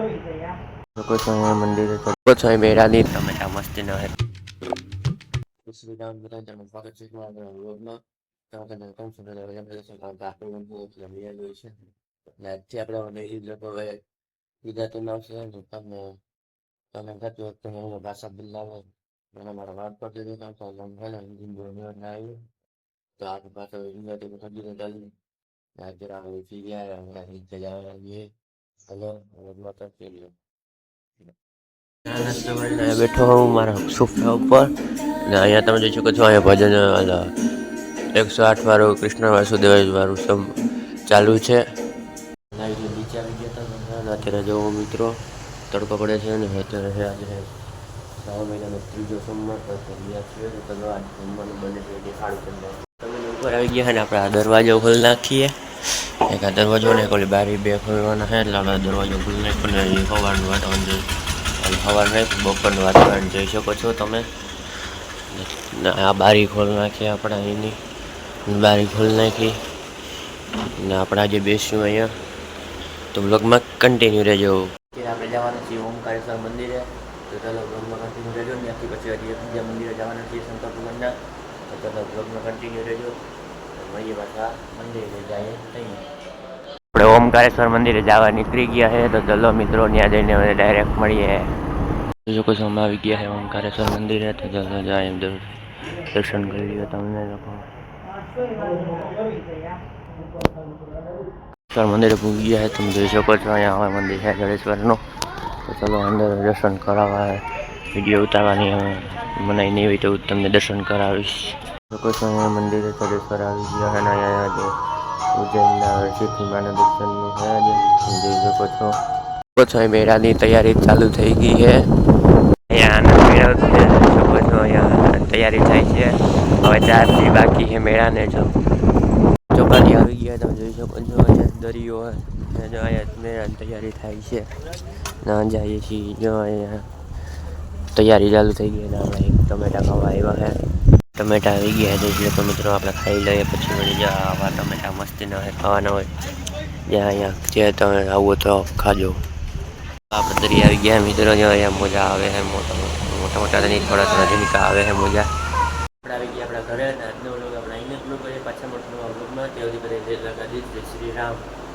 લોકો છો અહીંયા મંદિરે લોકો છો અહીં મેળાની ટમેટા મસ્તી ન હે શ્રી રામ બધા જણ સ્વાગત છે તમારા વ્લોગમાં તમે તને કેમ છો બધા મજામાં જશો કારણ કે આપણે લોકો જમ્યા જોઈ છે અને આજથી આપણે મને એ લોકો હવે ગુજરાતી નામ છે ને તમે તમે ખાતી વખતે ભાષા બદલાવે મને મારા વાત પર દીધું કામ તો લમ હિન્દી બોલવા ના આવ્યું તો આ પાછો ગુજરાતી માં સમજી ચાલી આજે રામ ફી ગયા નીચે જવા છીએ બેઠો હું મારા સોફા ઉપર. અને અહીંયા તમે જોઈ શકો છો અહીંયા ભજન એકસો આઠ વાળું કૃષ્ણ વાસુદેવ વાળું સમ ચાલુ છે. નીચે આવી ગયા હતા અત્યારે જો મિત્રો તડકો પડે છે ને અત્યારે આજે શ્રાવણ મહિનાનો ત્રીજો સોમવાર ગયા છીએ. તો આજ જમવાનું બને છે દેખાડું તમને. તમે ઉપર આવી ગયા અને ને આપણે આ દરવાજો ખોલી નાખીએ. એક આ દરવાજો ને એક ઓલી બારી બે ખોલવાના છે, એટલે આપણે દરવાજો ખોલી નાખ્યો એ અહીં સવારનું વાતાવરણ જોઈ. અને સવાર નહીં, બપોરનું વાતાવરણ જોઈ શકો છો તમે. આ બારી ખોલી નાખી આપણે અહીંની. બારી ખોલી નાખી. ને આપણે આજે બેસ્યું અહીંયા. તો બ્લોગમાં કન્ટિન્યુ રહેજો. આપણે જવાના છીએ ઓમકારેશ્વર મંદિરે. તો ચાલો બ્લોગમાં કન્ટિન્યુ રહેજો. ત્યાંથી પછી હજી એક બીજા મંદિરે જવાના છીએ શંકર ભગવાનના તો ચાલો બ્લોગમાં કન્ટિન્યુ રહેજો. આપણે ઓમકારેશ્વર મંદિરે જવા નીકળી ગયા છે, તો ચલો મિત્રો, ત્યાં જઈને હવે ડાયરેક્ટ મળીએ. કોઈ સમય આવી ગયા છે ઓમકારેશ્વર મંદિરે, તો ચલો જાય દર્શન કરી લ્યો તમને લોકો. સર મંદિરે પૂગી ગયા છે, તમે જોઈ શકો છો, અહીંયા હવે મંદિર છે જડેશ્વરનું. તો ચલો અંદર દર્શન કરાવવા, વીડિયો ઉતારવાની મનાઈ નહીં હોય તો તમને દર્શન કરાવીશ. લોકો છો અહીંયા મંદિરે આવી ગયા અને અહીંયા આજે ઉજ્જૈનના હર્ષિત હિમાના દર્શનનું છે આજે. જઈ શકો છો. શકો છો મેળાની તૈયારી ચાલુ થઈ ગઈ છે અહીંયા આનંદ મેળો છે શકો છો અહીંયા તૈયારી થાય છે. હવે ચાર દી બાકી છે મેળાને જો. ચોપાટી આવી ગયા તમે જોઈ શકો છો, અહીંયા દરિયો જો અહીંયા મેળાની તૈયારી થાય છે. ના જઈએ છીએ, જો અહીંયા તૈયારી ચાલુ થઈ ગઈ અને આપણે એક ટમેટા ખાવા આવ્યા છે ટમેટા આવી ગયા છે તો મિત્રો આપણે ખાઈ લઈએ, પછી વળી જ્યાં આવા ટમેટા મસ્તી ના હોય, ખાવાના હોય, જ્યાં અહીંયા જે તમે આવો તો ખાજો. આપણે દરિયા આવી ગયા, મિત્રો, જો અહીંયા મોજા આવે છે, મોટા મોટા મોટા નહીં, થોડા થોડા ઝીણકા આવે છે મોજા. આપણે આવી ગયા આપણા ઘરે, અને આજનો વ્લોગ આપણે અહીંયા જ પાછા મોટો નવા વ્લોગમાં ત્યાં સુધી બધા જય જય